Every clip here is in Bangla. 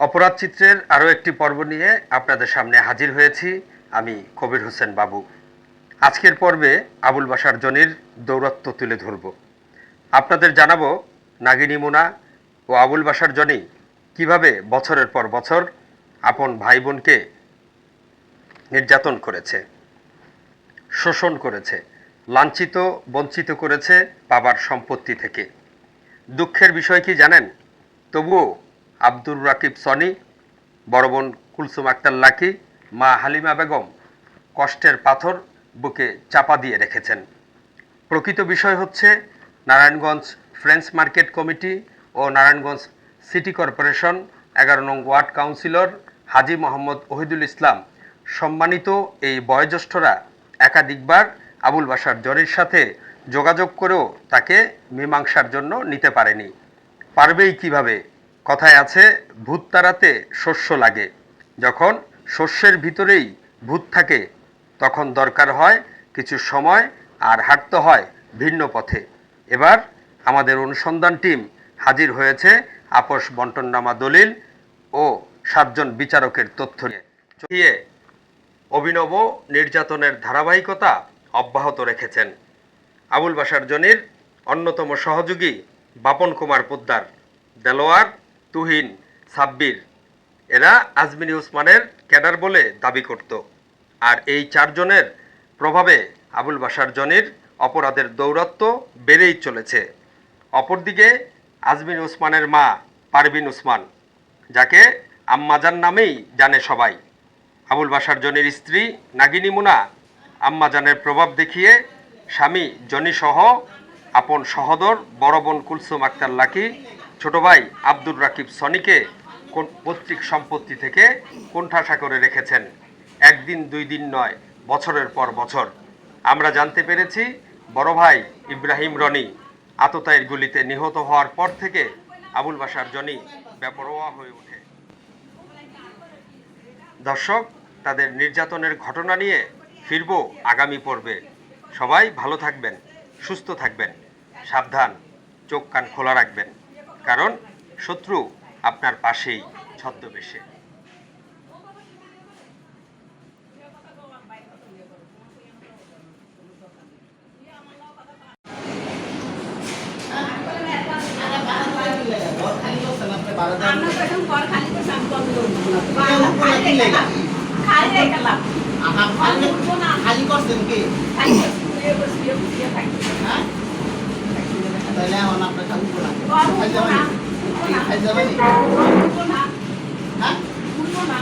অপরাধ চিত্রের আরও একটি পর্ব নিয়ে আপনাদের সামনে হাজির হয়েছি আমি কবির হোসেন বাবু। আজকের পর্বে আবুল বাসার জনির দৌরত্ব তুলে ধরব। আপনাদের জানাব নাগিনী মুনা ও আবুল বাসার জনি কীভাবে বছরের পর বছর আপন ভাই বোনকে নির্যাতন করেছে, শোষণ করেছে, লাঞ্ছিত, বঞ্চিত করেছে বাবার সম্পত্তি থেকে। দুঃখের বিষয় কি জানেন? তবুও আব্দুর রাকিব সনি, বড় বোন কুলসুম আক্তার লাকি, মা হালিমা বেগম কষ্টের পাথর বুকে চাপা দিয়ে রেখেছেন। প্রকৃত বিষয় হচ্ছে, নারায়ণগঞ্জ ফ্রেন্স মার্কেট কমিটি ও নারায়ণগঞ্জ সিটি কর্পোরেশন, এগারো নং ওয়ার্ড কাউন্সিলর হাজি মোহাম্মদ ওহিদুল ইসলাম সম্মানিত এই বয়োজ্যেষ্ঠরা একাধিকবার আবুল বাসার জরির সাথে যোগাযোগ করেও তাকে মীমাংসার জন্য নিতে পারেনি। পারবেই কীভাবে? কথায় আছে, ভূত তাড়াতে শস্য লাগে। যখন শস্যের ভিতরেই ভূত থাকে, তখন দরকার হয় কিছু সময় আর হাঁটতে হয় ভিন্ন পথে। এবার আমাদের অনুসন্ধান টিম হাজির হয়েছে আপোষ বন্টননামা দলিল ও সাতজন বিচারকের তথ্য নিয়ে। অভিনব নির্যাতনের ধারাবাহিকতা অব্যাহত রেখেছেন আবুল বাসার জনির অন্যতম সহযোগী বাপন কুমার পোদ্দার, দেলোয়ার তুহিন, সাব্বির। এরা আজমিনী উসমানের ক্যাডার বলে দাবি করত। আর এই চারজনের প্রভাবে আবুল বাসার জনির অপরাধের দৌরত্ব বেড়েই চলেছে। অপরদিকে আজমিন উসমানের মা পারভিন উসমান, যাকে আম্মাজান নামেই জানে সবাই। আবুল বাসার জনের স্ত্রী নাগিনী মুনা আম্মাজানের প্রভাব দেখিয়ে স্বামী জনিসহ আপন সহদর বড় বোন কুলসুম আক্তার লাকি ছোট ভাই আব্দুর রাকিব সনিকে পৈতৃক সম্পত্তি থেকে কোণঠাসা করে রেখেছেন? একদিন, দুই দিন নয়, বছরের পর বছর। আমরা জানতে পেরেছি, বড় ভাই ইব্রাহিম রনি আততায়ের গুলিতে নিহত হওয়ার পর থেকে আবুল বাসার জনি বেপরোয়া হয়ে ওঠে। দর্শক, তাদের নির্যাতনের ঘটনা নিয়ে ফিরব আগামী পর্বে। সবাই ভালো থাকবেন, সুস্থ থাকবেন, সাবধান, চোখ কান খোলা রাখবেন। কারণ শত্রু আপনার পাশেই ছদ্মবেশে। খালি করছেন কি খালি করছি, শুয়ে বসি, শুয়ে বসি, শুয়ে থাকি। হ্যাঁ তাহলে এখন খালি উপরে ঘর খাই না, যাবেন না। খাই যাবেন না, হ্যাঁ না।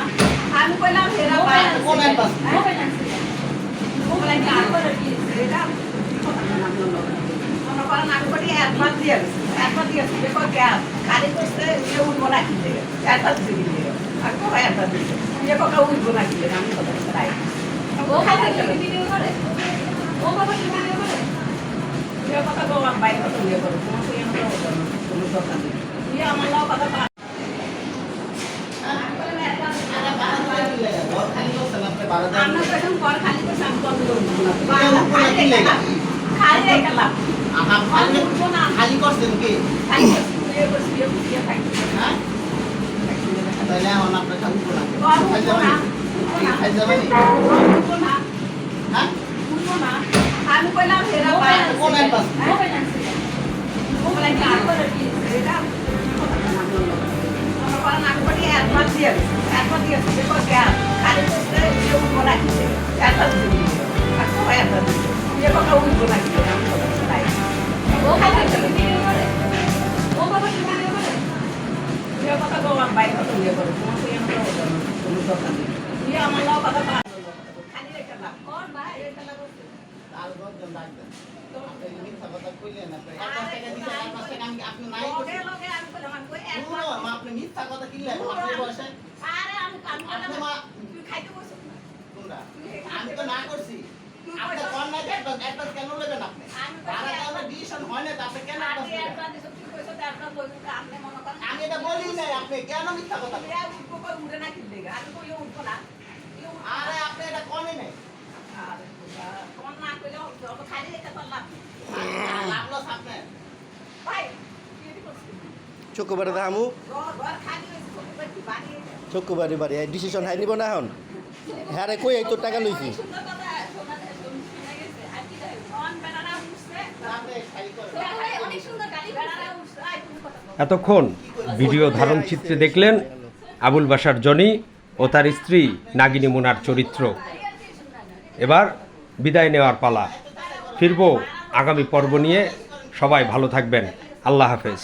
আমি কইলাম, হেরা বাইরে আছে। মোবাইল পাস। হ্যাঁ? কথা না না। না না কথা। ও করে ভিডিও করে। ও বাবা কি ভিডিও করে? খালি করছেন কি। হ্যাঁ? তাহলে আপনার খালি খাই যাবেন। খাই যাবেন? আপনি মিথ্যা কথা কিনলেন আপনি বসেন আমি কাম করলাম। আপনি মা- তুই খাইতে বসছিস না। কোনটা আমি তো না করছি আপনি কোন না একটা একটা কেন নেবেন? আপনি ভাড়া দেওয়ার ডিসিশন হয় না আপনি কেন মনে আমি এটা বলি নাই আপনি কেন মিথ্যা কথা উঠে না কি আমি কই, উঠবো না। আরে আপনি এটা কোনে নাই। আরে না কইলে খালি রেখে তোর লাভ লস আপনার। ভাই, এটি? চোখ বেড়ে দামু ঘর- ঘর খালি কি চক্ষু বাড়ি ডিসিশন হাই নিব না এখন? হ্যাঁ রে, কই এই তোর টাকা লইছি। এতক্ষণ ভিডিও ধারণ চিত্রে দেখলেন আবুল বাসার জনি ও তার স্ত্রী নাগিনী মুনার চরিত্র। এবার বিদায় নেওয়ার পালা। ফিরব আগামী পর্ব নিয়ে। সবাই ভালো থাকবেন। আল্লাহ হাফেজ।